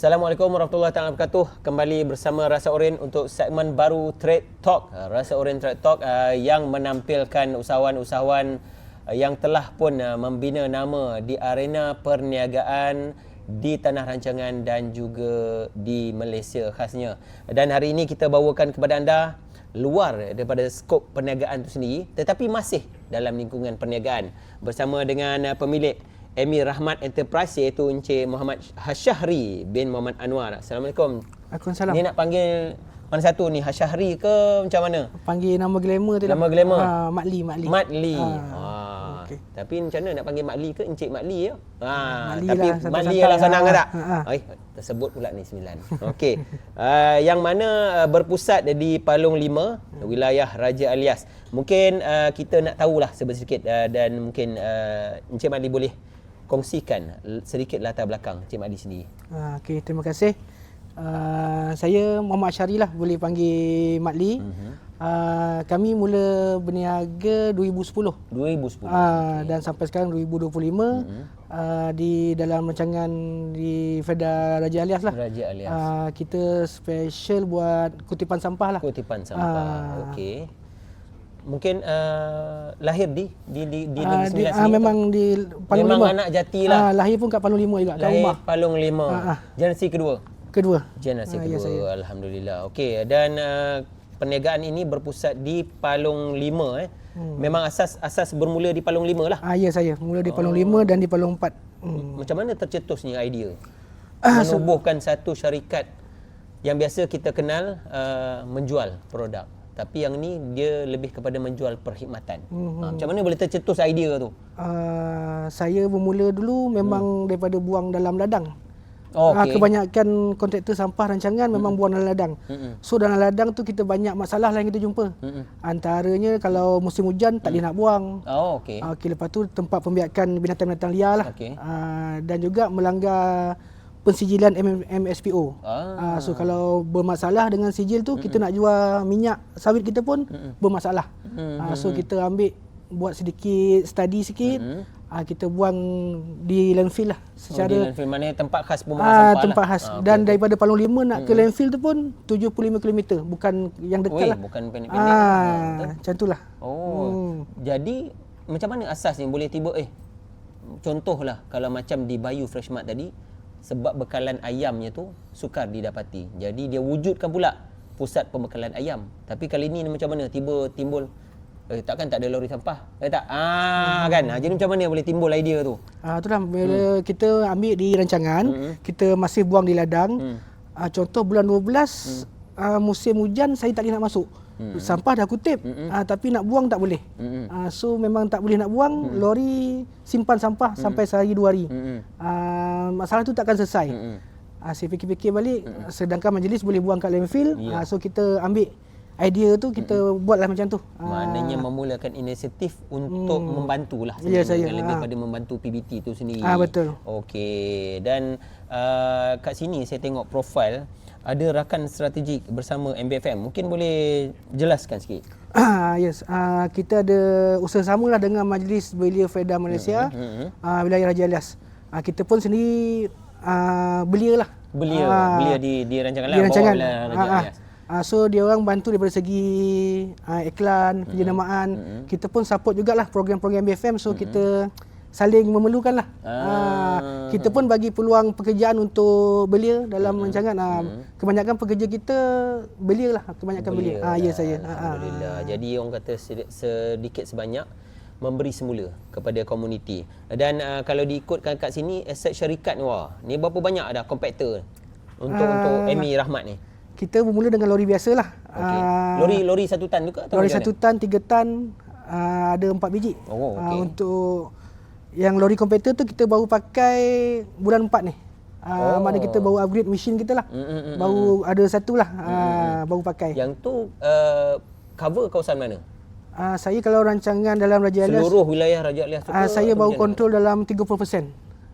Assalamualaikum warahmatullahi wabarakatuh. Kembali bersama Rasa Oren untuk segmen baru Trade Talk. Uh, Rasa Oren Trade Talk uh, yang menampilkan usahawan-usahawan uh, yang telah pun membina nama di arena perniagaan di tanah rancangan dan juga di Malaysia khasnya. Dan hari ini kita bawakan kepada anda luar daripada skop perniagaan itu sendiri tetapi masih dalam lingkungan perniagaan bersama dengan pemilik Emir Rahmat Enterprise iaitu Encik Muhammad Hasyahri bin Muhammad Anwar. Assalamualaikum. Waalaikumsalam. Ni nak panggil mana satu ni? Hasyahri ke macam mana? Panggil nama glamour tu Nama glamour? Ha, Mak Lee, Mak Lee. Mat Lee. Ha. Ah. okey. Tapi macam mana nak panggil Mat Lee ke Encik Mat Lee ya? Ha, Mat Lee tapi lah, Mat santai-santai. Lee lah senang ke Ha, tak? ha, ha. Tersebut pula ni sembilan. Okey. Uh, yang mana uh, berpusat di Palung 5, wilayah Raja Alias. Mungkin uh, kita nak tahulah sedikit uh, dan mungkin uh, Encik Mat Lee boleh kongsikan sedikit latar belakang Mat Lee sendiri. Ha, Okey, terima kasih. Uh, saya Muhammad Syari lah, boleh panggil Mak Lee. Uh-huh. Uh, kami mula berniaga 2010. 2010. Uh, dan sampai sekarang 2025 Mhm. uh-huh. uh, di dalam rancangan di Feda Raja Alias lah. Raja Alias. Uh, kita special buat kutipan sampah lah. Kutipan sampah. Ah. Okey. Mungkin uh, lahir di di di di Negeri di, Sembilan sini. memang di Palung Memang Lima. anak jati lah. Ah, lahir pun kat Palung Lima juga, kat lahir rumah. Palung Lima. Ah, ah. Generasi kedua. Kedua. Generasi ya, kedua. saya. Alhamdulillah. Okey dan uh, perniagaan ini berpusat di Palung Lima eh. Hmm. Memang asas asas bermula di Palung Lima lah. Ah, ya saya. Mula di Palung Lima dan di Palung Empat. Hmm. Macam mana tercetusnya idea? Ah, Menubuhkan satu syarikat yang biasa kita kenal uh, menjual produk. Tapi yang ni dia lebih kepada menjual perkhidmatan. Mhm. Ha, macam mana boleh tercetus idea tu? Uh, saya bermula dulu memang daripada buang dalam ladang. Oh, Ah, okey. kebanyakan kontraktor sampah rancangan memang buang dalam ladang. Mm-mm. So dalam ladang tu kita banyak masalah lah yang kita jumpa. Mm-mm. Antaranya kalau musim hujan tak boleh nak buang. Oh, okey. Ah, Okey lepas tu tempat pembiakan binatang-binatang liar lah. Okey. Ah, dan juga melanggar pensijilan M- MSPO. Ah. Ah, so kalau bermasalah dengan sijil tu kita nak jual minyak sawit kita pun bermasalah. Mm-mm. Ah, so kita ambil buat sedikit study sikit. Mm-mm. Ah, kita buang di landfill lah Oh, di secara landfill mana tempat khas pembuangan ah, sampah tempat lah. khas Ah, dan daripada Palung 5 nak ke landfill tu pun 75 km bukan yang dekat Oi, lah. bukan pendek-pendek. Ah, macam tu lah. Oh. Hmm. Jadi macam mana asas ni boleh tiba eh contohlah kalau macam di Bayu Fresh Mart tadi sebab bekalan ayamnya tu sukar didapati. Jadi dia wujudkan pula pusat pembekalan ayam. Tapi kali ni macam mana tiba timbul eh takkan tak ada lori sampah. Eh tak. Ah kan. Ah, jadi macam mana boleh timbul idea tu? Ah itulah bila kita ambil di rancangan, kita masih buang di ladang. Hmm. Ah contoh bulan 12 ah, musim hujan saya tak boleh nak masuk. Sampah dah kutip, ah, tapi nak buang tak boleh. Mm-mm. Ah, so memang tak boleh nak buang, lori simpan sampah sampai sehari dua hari. Mm-mm. Ah, masalah tu takkan selesai. Mm-mm. Ah, saya fikir-fikir balik, sedangkan majlis boleh buang kat landfill, Ya. ah, so kita ambil idea tu kita buatlah macam tu. Ah, Maknanya memulakan inisiatif untuk hmm. membantulah Ya, sebenarnya, saya. lebih Ah. pada membantu PBT itu sendiri. Ah, betul. Okey dan uh, kat sini saya tengok profil ada rakan strategik bersama MBFM. Mungkin boleh jelaskan sikit. Ah yes, ah, kita ada usaha samalah dengan Majlis Belia Feda Malaysia, Mhm. ah, wilayah Raja Alias. Ah, kita pun sendiri ah, belia lah. Belia, Ah, belia di di rancangan di lah rancangan. bawah wilayah Raja Ah. Ah, so dia orang bantu daripada segi ah, iklan, penjenamaan. Mhm. Kita pun support jugalah program-program BFM so kita saling memerlukan lah. Ah. Kita pun bagi peluang pekerjaan untuk belia dalam Mhm. rancangan. Ah, kebanyakan pekerja kita belia lah, kebanyakan belia. Ah, ya saya. Ah, ah. Alhamdulillah. Jadi orang kata sedi- sedikit sebanyak memberi semula kepada komuniti. Dan uh, kalau diikutkan kat sini aset syarikat ni wah, ni berapa banyak ada kompaktor untuk Ah. untuk Emi Rahmat ni? Kita bermula dengan lori biasa lah. Okey. Ah, lori lori satu tan juga atau lori satu tan, tiga tan, ah, ada empat biji. Oh, Ah, okey. untuk yang lori kompaktor tu kita baru pakai bulan empat ni. Oh. Ah, Mana kita baru upgrade mesin kita lah. Mm, mm, mm, baru ada satu lah ah, baru pakai. Yang tu uh, cover kawasan mana? Ah, saya kalau rancangan dalam Raja Alias, Seluruh wilayah Raja Alias tu ke saya baru kontrol dalam 30%.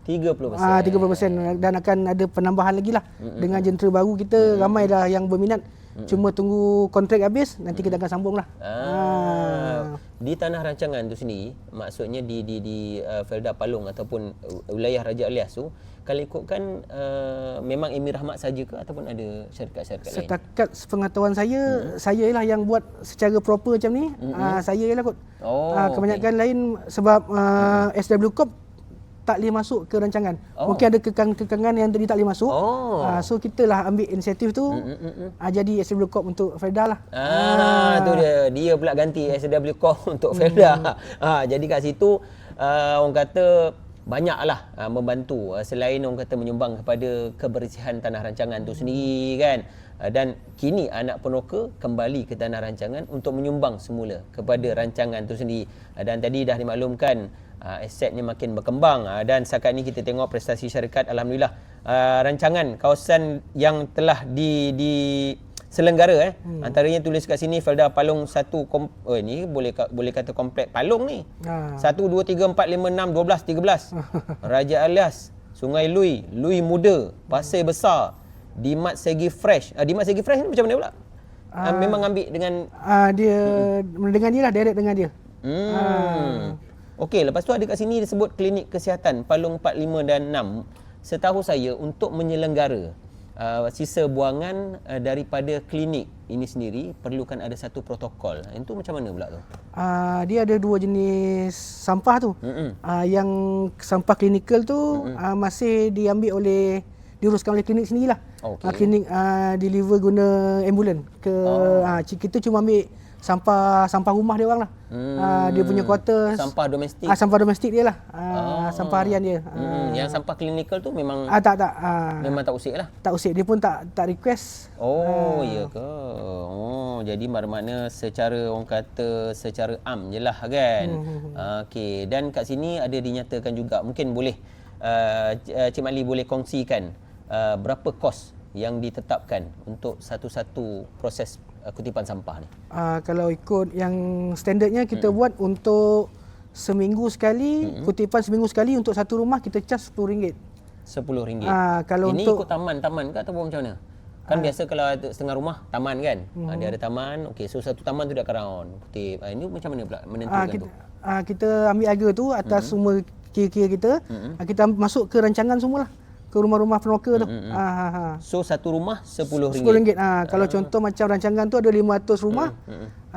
30%. Ah 30% dan akan ada penambahan lagi lah. Dengan jentera baru kita ramai dah yang berminat. Cuma tunggu kontrak habis nanti kita akan sambung lah. Ah, di tanah rancangan tu sendiri, maksudnya di di di uh, Felda Palung ataupun uh, wilayah Raja Alias tu, kalau ikutkan uh, memang Emir Rahmat saja ke ataupun ada syarikat-syarikat lain? Setakat sepengetahuan saya, hmm. saya lah yang buat secara proper macam ni. Hmm. Uh, saya lah kot. Oh, Ah, kebanyakan lain sebab uh, SW Corp tak boleh masuk ke rancangan. Oh. Mungkin ada kekang-kekangan yang tadi tak boleh masuk. Oh. Ah, so kita lah ambil inisiatif tu. Mm, mm, mm. Ah, jadi SW Corp untuk Freda lah. Ah, tu dia. Dia pula ganti SW Core untuk Felda. Ah, jadi kat situ uh, orang kata banyaklah uh, membantu uh, selain orang kata menyumbang kepada kebersihan tanah rancangan tu sendiri kan. Uh, dan kini anak peroka kembali ke tanah rancangan untuk menyumbang semula kepada rancangan tu sendiri. Uh, dan tadi dah dimaklumkan uh, asetnya makin berkembang uh, dan setakat ni kita tengok prestasi syarikat alhamdulillah uh, rancangan kawasan yang telah di di selenggara eh hmm. antaranya tulis kat sini Felda Palung 1 kom, oh ni boleh boleh kata komplek Palung ni Ah. 1 2 3 4 5 6 12 13 Raja Alias Sungai Lui Lui Muda Pasir Besar Dimat Segi Fresh uh, Dimat Segi Fresh ni macam mana pula uh, memang ambil dengan Ah, dia hmm. dengan dia lah, direct dengan dia. Hmm. Okey, lepas tu ada kat sini disebut klinik kesihatan Palung 4, 5 dan 6. Setahu saya untuk menyelenggara uh, sisa buangan uh, daripada klinik ini sendiri perlukan ada satu protokol. Itu macam mana pula tu? Ah, dia ada dua jenis sampah tu. Mm-mm. Ah, yang sampah klinikal tu ah, masih diambil oleh diuruskan oleh klinik sendirilah. Okey. Ah, klinik ah, deliver guna ambulan ke Oh. ci- kita cuma ambil sampah sampah rumah dia orang lah. Hmm. Ah, dia punya quarters. Sampah domestik. Ah, sampah domestik dia lah. Ah, Oh. sampah harian dia. Hmm, yang sampah klinikal tu memang ah, tak tak ah, memang tak usik lah. tak usik dia pun tak tak request. Oh, ya ke? Oh, jadi makna secara orang kata secara am je lah kan. Hmm. Okey, dan kat sini ada dinyatakan juga mungkin boleh uh, Cik Mali boleh kongsikan uh, berapa kos yang ditetapkan untuk satu-satu proses uh, kutipan sampah ni. Ah, kalau ikut yang standardnya kita buat untuk seminggu sekali, kutipan seminggu sekali untuk satu rumah kita charge RM10. RM10. Ah, kalau Ini untuk- ikut taman-taman ke ataupun macam mana? Kan biasa kalau ada setengah rumah taman kan. Hmm. Ah, Dia ada taman. Okey, so satu taman tu dah around kutip. Ah, ini macam mana pula menentukan tu? kita, ah, kita ambil harga tu atas semua kira-kira kita. Ah, kita masuk ke rancangan semualah. Ke rumah-rumah penoka tu. Ah, ah, ah. So satu rumah RM10. RM10. Ah, kalau contoh macam rancangan tu ada 500 rumah.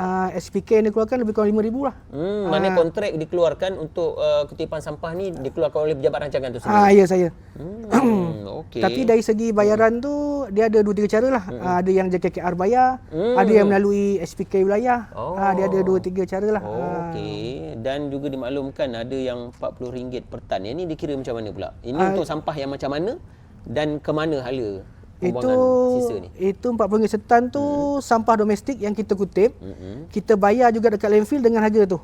Ah, SPK yang dikeluarkan lebih kurang RM5,000 lah. Hmm, mana kontrak dikeluarkan untuk uh, kutipan sampah ni dikeluarkan oleh pejabat rancangan tu sendiri. Ah, ya saya. Hmm, okey. Tapi dari segi bayaran tu dia ada dua tiga cara lah. Ah, ada yang JKKR bayar, Hmm. ada yang melalui SPK wilayah. Oh. Ah, dia ada dua tiga cara lah. Oh, Ah. okey. Dan juga dimaklumkan ada yang RM40 per tan. Yang ni dikira macam mana pula? Ini Ah, untuk sampah yang macam mana dan ke mana hala Itu pembuangan sisa ni? itu RM40 setan tu sampah domestik yang kita kutip. Mm-mm. Kita bayar juga dekat landfill dengan harga tu.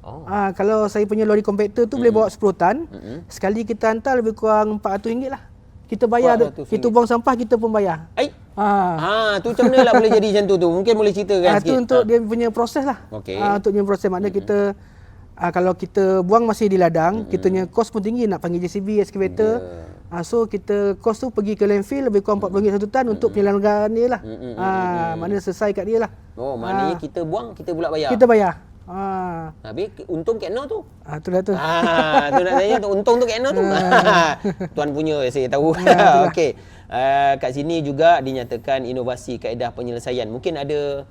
Oh. Ah, kalau saya punya lori compactor tu boleh bawa 10 tan. Mm-mm. Sekali kita hantar lebih kurang RM400 lah. Kita bayar, RM400. kita buang sampah kita pun bayar. Ai. Ah. Ha, tu macam mana lah boleh jadi macam tu tu? Mungkin boleh ceritakan Ah, sikit. tu untuk dia punya proses lah. Okey. Ah, untuk dia proses maknanya kita ah, kalau kita buang masih di ladang, kita punya kos pun tinggi nak panggil JCB excavator. Ya. Ah, so kita kos tu pergi ke landfill lebih kurang RM40 satu tan untuk penyelenggaraan dia lah. Mm-mm, Ah, mana selesai kat dia lah. Oh, maknanya kita buang, kita pula bayar. Kita bayar. Ah, Habis untung Kek Noh tu. ah tu dah tu. Ah, tu nak tanya tu untung tu Kek Noh tu. Tuan punya saya tahu. Ya, Okey. Uh, kat sini juga dinyatakan inovasi kaedah penyelesaian. Mungkin ada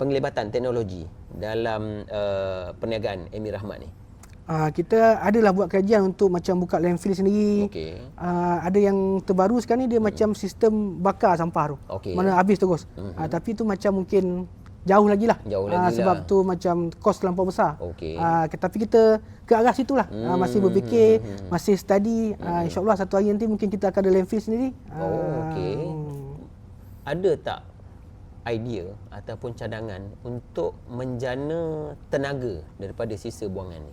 penglibatan teknologi dalam uh, perniagaan Emir Rahmat ni. Ah, kita adalah buat kajian untuk macam buka landfill sendiri. Okey. Ah, ada yang terbaru sekarang ni dia macam sistem bakar sampah tu. Okey. Mana habis terus. Ah, tapi tu macam mungkin jauh lagi lah. Jauh lagi sebab lah. tu macam kos terlampau besar. Okey. Ah, ke- tapi kita ke arah situ lah. Ah, masih Hmm, berfikir, masih study. Ah, InsyaAllah satu hari nanti mungkin kita akan ada landfill sendiri. Ah, Oh, okey. Ada tak idea ataupun cadangan untuk menjana tenaga daripada sisa buangan ni?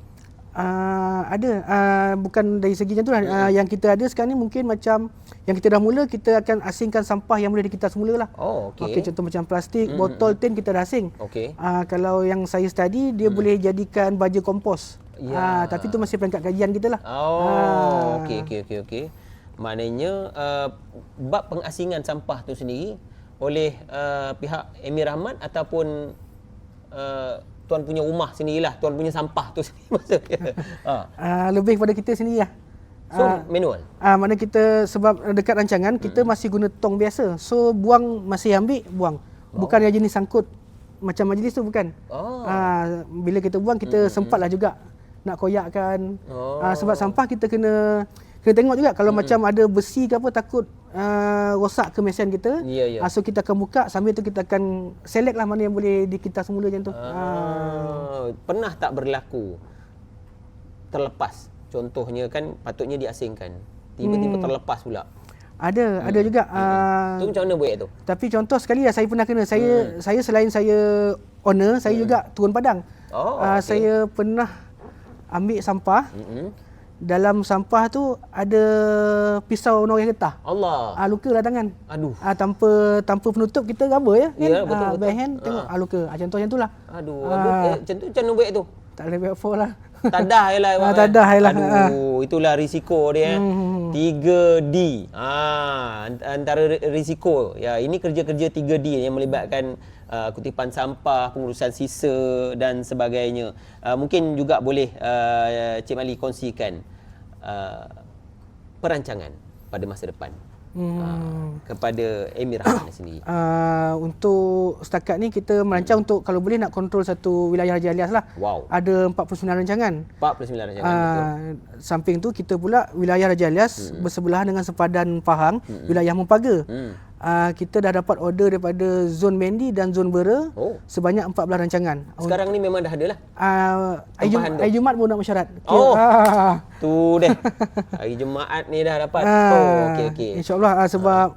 Uh, ada. Uh, bukan dari segi macam tu lah. Uh, yang kita ada sekarang ni mungkin macam yang kita dah mula kita akan asingkan sampah yang boleh kita semula lah. Oh, okey. okay, contoh macam plastik botol tin kita dah asing. Okey. uh, kalau yang saya study dia boleh jadikan baja kompos. Ya. uh, tapi tu masih peringkat kajian kita lah. Oh, okey okey okey okey. Maknanya uh, bab pengasingan sampah tu sendiri oleh uh, pihak Emir Rahmat ataupun uh, tuan punya rumah sendirilah, tuan punya sampah tu sendiri maksudnya. ha. Uh, lebih kepada kita sendiri lah. So manual. Ah, mana kita sebab dekat rancangan kita masih guna tong biasa. So buang masih ambil, buang. Bukan yang jenis sangkut macam majlis tu bukan. Oh. Ah, bila kita buang kita sempatlah juga nak koyakkan. Oh. Ah, sebab sampah kita kena kena tengok juga kalau macam ada besi ke apa takut uh, rosak ke mesin kita. Ya, ya. Ah, so kita akan buka sambil tu kita akan select lah mana yang boleh dikitas semula macam tu. Ah. Ah, pernah tak berlaku terlepas? Contohnya kan patutnya diasingkan. Tiba-tiba terlepas pula. Ada, ada juga. Ah, Tu macam mana buat tu? Tapi contoh sekali lah saya pernah kena. Saya saya selain saya owner, saya juga turun padang. Oh, Ah, okey. Saya pernah ambil sampah. Mm-mm. Dalam sampah tu ada pisau noreh getah. Allah. Ah luka lah tangan. Aduh. Ah tanpa tanpa penutup kita raba ya kan. Ya, betul, ah, betul. bare hand tengok ah luka. Ah contoh macam tu lah. Aduh, Ah. aduh. Eh, macam tu macam mana buat tu? Tak boleh back lah. Tadah je lah. Ah, tadah je lah. Aduh, itulah risiko dia. eh. Hmm. 3D. Ah, ant- antara ri- risiko. Ya, ini kerja-kerja 3D yang melibatkan uh, kutipan sampah, pengurusan sisa dan sebagainya. Uh, mungkin juga boleh uh, Cik Mali kongsikan uh, perancangan pada masa depan. Hmm. Uh, kepada Emir Rahman sendiri. Uh, untuk setakat ni kita merancang untuk kalau boleh nak kontrol satu wilayah Haji Alias lah. Wow. Ada 49 rancangan. 49 rancangan betul. Uh, samping tu kita pula wilayah Raja Alias hmm. bersebelahan dengan sepadan Pahang, hmm. wilayah Mempaga. Hmm. Uh, kita dah dapat order daripada zon Mendi dan zon Bera Oh. sebanyak 14 rancangan. Sekarang ni memang dah ada lah. Uh, hari, Jum- Jumaat pun nak mesyuarat. Oh. Ah. Tu deh. Hari Jumaat ni dah dapat. Ah, Oh, okey okey. InsyaAllah uh, sebab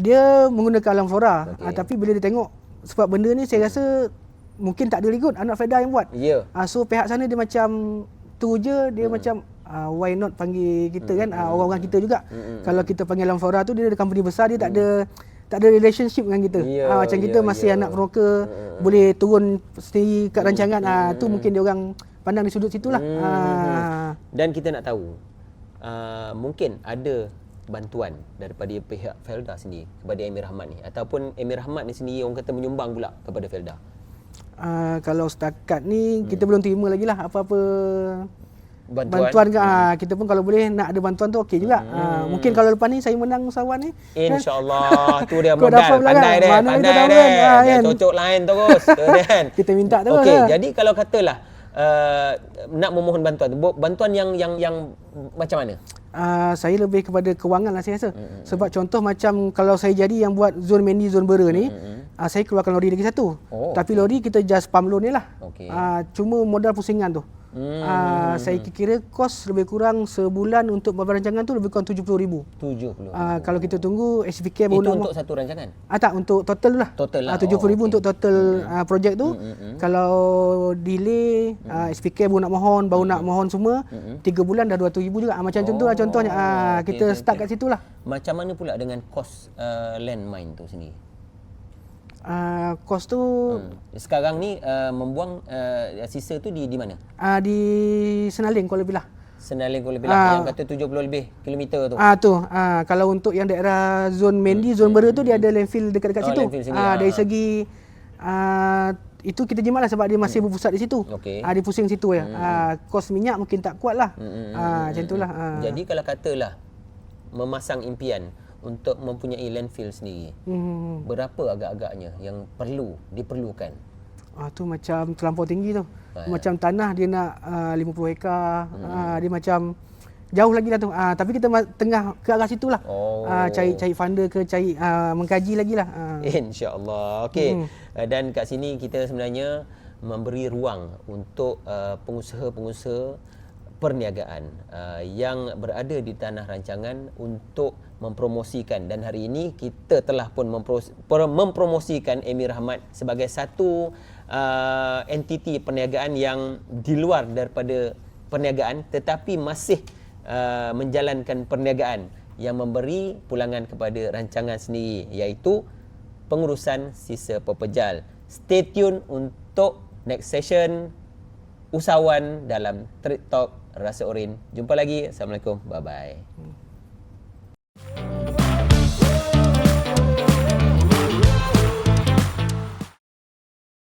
dia menggunakan alam flora. Okey. Uh, tapi bila dia tengok sebab benda ni saya rasa mungkin tak ada ikut anak Freda yang buat. Ya. Uh, so pihak sana dia macam tu je dia hmm. macam uh, why not panggil kita kan uh, orang-orang kita juga. Hmm, Kalau kita panggil Alam Flora tu dia ada company besar dia tak ada tak ada relationship dengan kita. Ya, Ah, macam kita ya, masih ya. anak broker boleh turun sendiri kat rancangan ah tu mungkin dia orang pandang di sudut situlah. Hmm. Ah Dan kita nak tahu uh, mungkin ada bantuan daripada pihak Felda sendiri kepada Emir Rahmat ni ataupun Emir Rahmat ni sendiri orang kata menyumbang pula kepada Felda. Uh, kalau setakat ni kita belum terima lagi lah apa-apa Bantuan. bantuan ke ah, kita pun kalau boleh nak ada bantuan tu okey juga. Ah, mungkin kalau lepas ni saya menang usahawan ni InsyaAllah tu dia modal pula pandai kan? dia Mana pandai tahu dia kan? Ah, dia kan? cocok lain terus tu dia kan Kita minta terus okey lah. jadi kalau katalah uh, nak memohon bantuan tu bantuan yang yang yang macam mana Uh, saya lebih kepada kewangan lah saya rasa. Mm-hmm. Sebab contoh macam kalau saya jadi yang buat zon Mendi, zon Bera ni, mm-hmm. uh, saya keluarkan lori lagi satu. Oh, Tapi lori kita just pump loan ni lah. Okey. Uh, cuma modal pusingan tu. Hmm. Uh, saya kira kos lebih kurang sebulan untuk beberapa rancangan tu lebih kurang RM70,000. 70 Uh, kalau kita tunggu SPK baru itu untuk satu rancangan Ah tak untuk total lah. Total lah. Ah 70,000 Oh, okey. untuk total uh, projek tu. Kalau delay uh, SPK baru nak mohon, baru nak mohon semua, 3 bulan dah 200,000 juga. Ah, macam contoh tu lah contohnya. Ah okey, kita okey, start okey. kat situ lah. macam mana pula dengan kos uh, land mine tu sendiri Ah kos tu hmm. sekarang ni uh, membuang uh, sisa tu di di mana ah di Senaling Kuala Bilah. Senaling Kuala Bilah Ah. yang kata 70 lebih kilometer tu Ah tu. Ah kalau untuk yang daerah zon Mendi, zon Bera tu dia ada landfill dekat-dekat Oh, situ. landfill Ah ah. dari segi ah itu kita jimat lah sebab dia masih berpusat di situ. Okey. Ah dia pusing situ ya. Ah kos minyak mungkin tak kuat lah. Hmm, Ah macam itulah. Ah. Jadi kalau katalah memasang impian untuk mempunyai landfill sendiri, Hmm. berapa agak-agaknya yang perlu diperlukan? Ah tu macam terlampau tinggi tu. Ah, macam tanah dia nak uh, 50 hektar. Ah dia macam jauh lagi lah tu. Ah tapi kita tengah ke arah situ lah. Oh. Ah cari cari funder ke cari ah, mengkaji lagi lah. Ah. InsyaAllah. Okey. Uh, dan kat sini kita sebenarnya memberi ruang untuk uh, pengusaha-pengusaha perniagaan uh, yang berada di tanah rancangan untuk mempromosikan dan hari ini kita telah pun mempromosikan Emir Rahmat sebagai satu uh, entiti perniagaan yang di luar daripada perniagaan tetapi masih uh, menjalankan perniagaan yang memberi pulangan kepada rancangan sendiri iaitu pengurusan sisa pepejal. Stay tune untuk next session usahawan dalam Trade Talk Rasa Orin. Jumpa lagi. Assalamualaikum. Bye bye. you